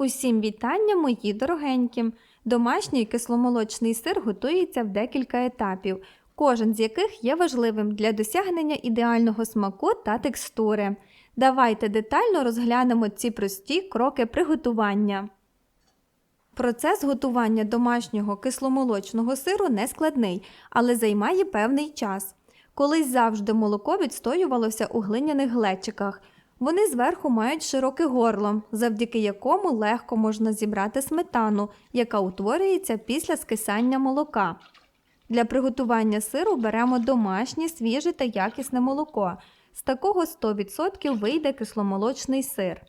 Усім вітання, мої дорогенькі! Домашній кисломолочний сир готується в декілька етапів, кожен з яких є важливим для досягнення ідеального смаку та текстури. Давайте детально розглянемо ці прості кроки приготування. Процес готування домашнього кисломолочного сиру не складний, але займає певний час. Колись завжди молоко відстоювалося у глиняних глечиках. Вони зверху мають широке горло, завдяки якому легко можна зібрати сметану, яка утворюється після скисання молока. Для приготування сиру беремо домашнє, свіже та якісне молоко. З такого 100% вийде кисломолочний сир.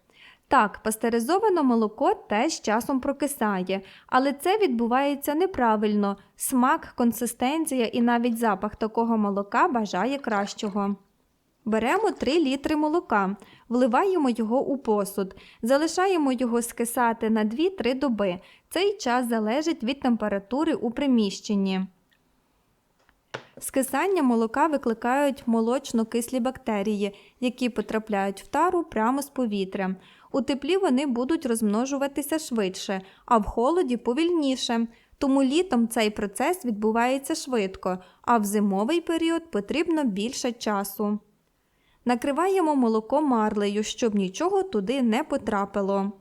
Так, пастеризоване молоко теж часом прокисає, але це відбувається неправильно. Смак, консистенція і навіть запах такого молока бажає кращого. Беремо 3 літри молока, вливаємо його у посуд, залишаємо його скисати на 2-3 доби. Цей час залежить від температури у приміщенні. Скисання молока викликають молочно-кислі бактерії, які потрапляють в тару прямо з повітря. У теплі вони будуть розмножуватися швидше, а в холоді повільніше. Тому літом цей процес відбувається швидко, а в зимовий період потрібно більше часу. Накриваємо молоко марлею, щоб нічого туди не потрапило.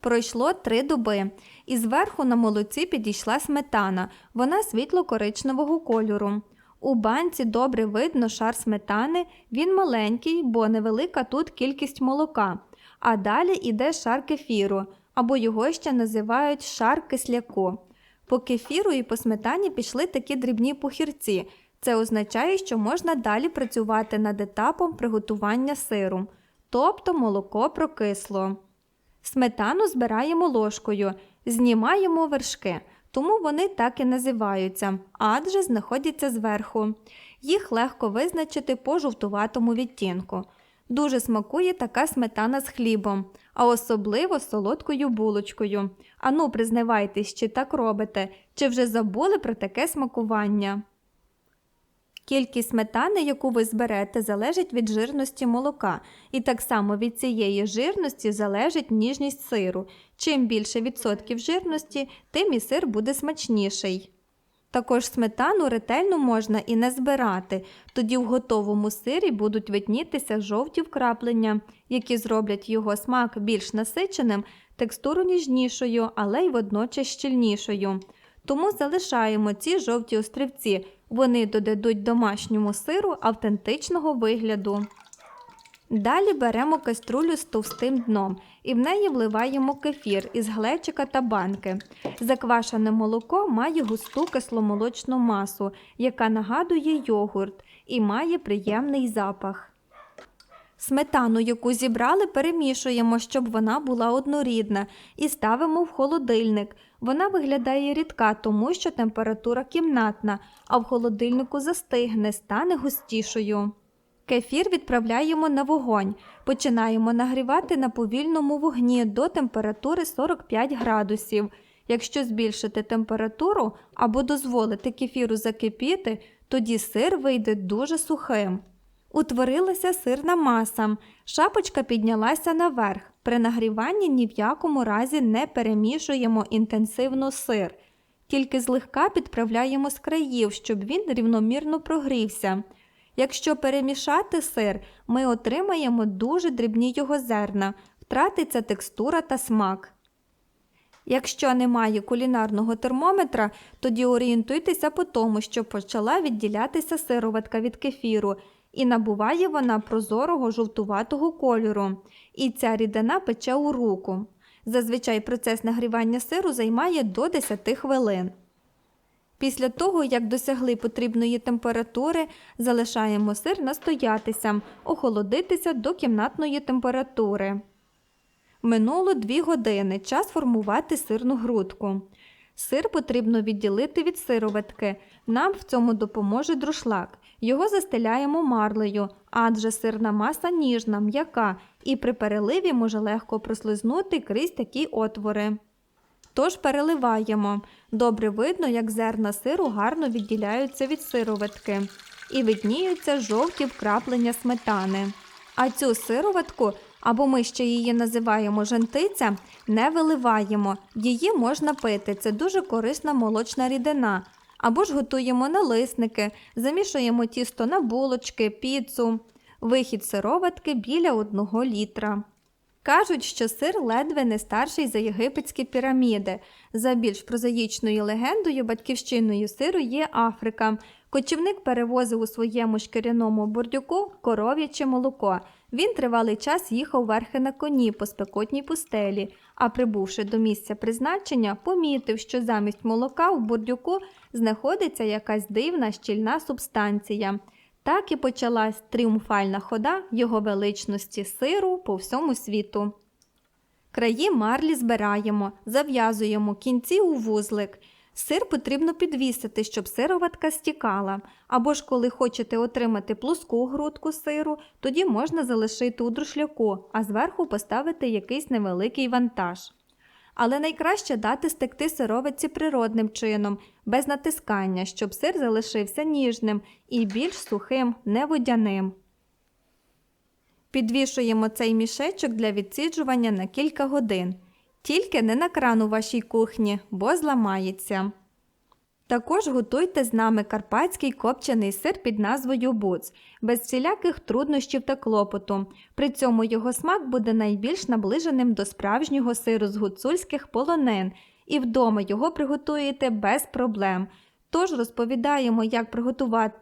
Пройшло три доби, і зверху на молоці підійшла сметана, вона світло-коричневого кольору. У банці добре видно шар сметани, він маленький, бо невелика тут кількість молока. А далі йде шар кефіру, або його ще називають шар кисляку. По кефіру і по сметані пішли такі дрібні пухірці. Це означає, що можна далі працювати над етапом приготування сиру, тобто молоко прокисло. Сметану збираємо ложкою, знімаємо вершки, тому вони так і називаються, адже знаходяться зверху. Їх легко визначити по жовтуватому відтінку. Дуже смакує така сметана з хлібом, а особливо з солодкою булочкою. Ану, признавайтесь, чи так робите, чи вже забули про таке смакування. Кількість сметани, яку ви зберете, залежить від жирності молока, і так само від цієї жирності залежить ніжність сиру. Чим більше відсотків жирності, тим і сир буде смачніший. Також сметану ретельно можна і не збирати, тоді в готовому сирі будуть виднітися жовті вкраплення, які зроблять його смак більш насиченим, текстуру ніжнішою, але й водночас щільнішою. Тому залишаємо ці жовті острівці, вони додадуть домашньому сиру автентичного вигляду. Далі беремо каструлю з товстим дном і в неї вливаємо кефір із глечика та банки. Заквашене молоко має густу кисломолочну масу, яка нагадує йогурт і має приємний запах. Сметану, яку зібрали, перемішуємо, щоб вона була однорідна, і ставимо в холодильник. Вона виглядає рідка, тому що температура кімнатна, а в холодильнику застигне, стане густішою. Кефір відправляємо на вогонь. Починаємо нагрівати на повільному вогні до температури 45 градусів. Якщо збільшити температуру або дозволити кефіру закипіти, тоді сир вийде дуже сухим. Утворилася сирна маса, шапочка піднялася наверх. При нагріванні ні в якому разі не перемішуємо інтенсивно сир, тільки злегка підправляємо з країв, щоб він рівномірно прогрівся. Якщо перемішати сир, ми отримаємо дуже дрібні його зерна, втратиться текстура та смак. Якщо немає кулінарного термометра, тоді орієнтуйтеся по тому, що почала відділятися сироватка від кефіру, і набуває вона прозорого жовтуватого кольору, і ця рідина пече у руку. Зазвичай процес нагрівання сиру займає до 10 хвилин. Після того, як досягли потрібної температури, залишаємо сир настоятися, охолодитися до кімнатної температури. Минуло 2 години. Час формувати сирну грудку. Сир потрібно відділити від сироватки. Нам в цьому допоможе друшлак. Його застеляємо марлею, адже сирна маса ніжна, м'яка і при переливі може легко прослизнути крізь такі отвори. Тож переливаємо. Добре видно, як зерна сиру гарно відділяються від сироватки і видніються жовті вкраплення сметани. А цю сироватку або ми ще її називаємо жентиця, не виливаємо. Її можна пити. Це дуже корисна молочна рідина. Або ж готуємо налисники, замішуємо тісто на булочки, піцу. Вихід сироватки біля 1 літра. Кажуть, що сир ледве не старший за єгипетські піраміди. За більш прозаїчною легендою, батьківщиною сиру є Африка. Кочівник перевозив у своєму шкіряному бордюку коров'яче молоко. Він тривалий час їхав верхи на коні по спекотній пустелі, а прибувши до місця призначення, помітив, що замість молока в бордюку знаходиться якась дивна щільна субстанція. Так і почалась тріумфальна хода його величності сиру по всьому світу. Краї марлі збираємо, зав'язуємо кінці у вузлик. Сир потрібно підвісити, щоб сироватка стікала. Або ж коли хочете отримати плоску грудку сиру, тоді можна залишити у друшляку, а зверху поставити якийсь невеликий вантаж. Але найкраще дати стекти сировиці природним чином, без натискання, щоб сир залишився ніжним і більш сухим, не водяним. Підвішуємо цей мішечок для відсіджування на кілька годин. Тільки не на кран у вашій кухні, бо зламається. Також готуйте з нами карпатський копчений сир під назвою буц, без всіляких труднощів та клопоту. При цьому його смак буде найбільш наближеним до справжнього сиру з гуцульських полонин, і вдома його приготуєте без проблем. Тож розповідаємо, як приготувати.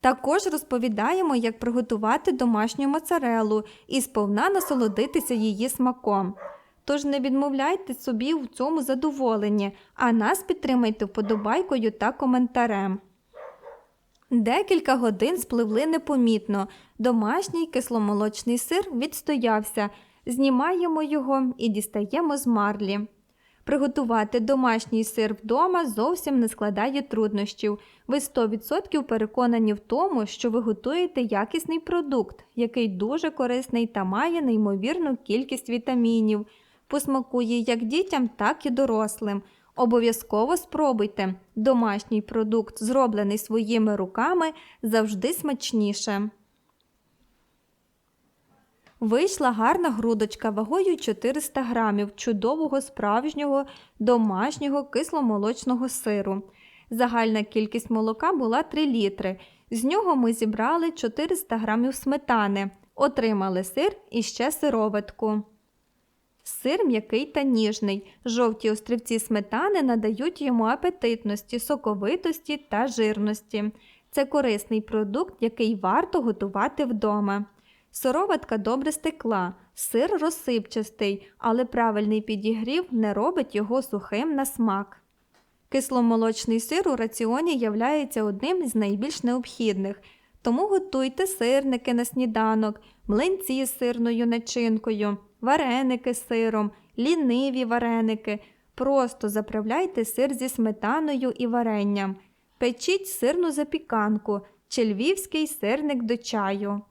Також розповідаємо, як приготувати домашню моцарелу і сповна насолодитися її смаком. Тож не відмовляйте собі в цьому задоволенні, а нас підтримайте вподобайкою та коментарем. Декілька годин спливли непомітно. Домашній кисломолочний сир відстоявся. Знімаємо його і дістаємо з марлі. Приготувати домашній сир вдома зовсім не складає труднощів. Ви 100% переконані в тому, що ви готуєте якісний продукт, який дуже корисний та має неймовірну кількість вітамінів. Посмакує як дітям, так і дорослим. Обов'язково спробуйте. Домашній продукт, зроблений своїми руками, завжди смачніше. Вийшла гарна грудочка вагою 400 грамів чудового справжнього домашнього кисломолочного сиру. Загальна кількість молока була 3 літри. З нього ми зібрали 400 грамів сметани, отримали сир і ще сироватку. Сир м'який та ніжний. Жовті острівці сметани надають йому апетитності, соковитості та жирності. Це корисний продукт, який варто готувати вдома. Сироватка добре стекла, сир розсипчастий, але правильний підігрів не робить його сухим на смак. Кисломолочний сир у раціоні являється одним із найбільш необхідних, тому готуйте сирники на сніданок, млинці з сирною начинкою, вареники з сиром, ліниві вареники. Просто заправляйте сир зі сметаною і варенням. Печіть сирну запіканку чи львівський сирник до чаю.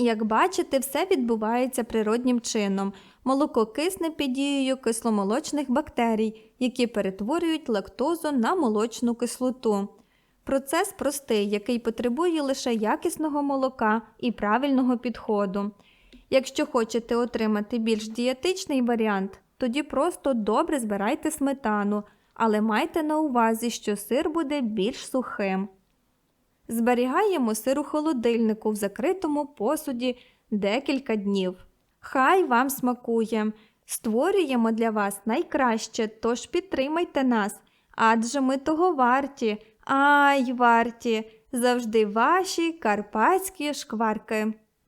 Як бачите, все відбувається природнім чином. Молоко кисне під дією кисломолочних бактерій, які перетворюють лактозу на молочну кислоту. Процес простий, який потребує лише якісного молока і правильного підходу. Якщо хочете отримати більш дієтичний варіант, тоді просто добре збирайте сметану, але майте на увазі, що сир буде більш сухим. Зберігаємо сир у холодильнику в закритому посуді декілька днів. Хай вам смакує! Створюємо для вас найкраще, тож підтримайте нас, адже ми того варті, ай варті, завжди ваші карпатські шкварки.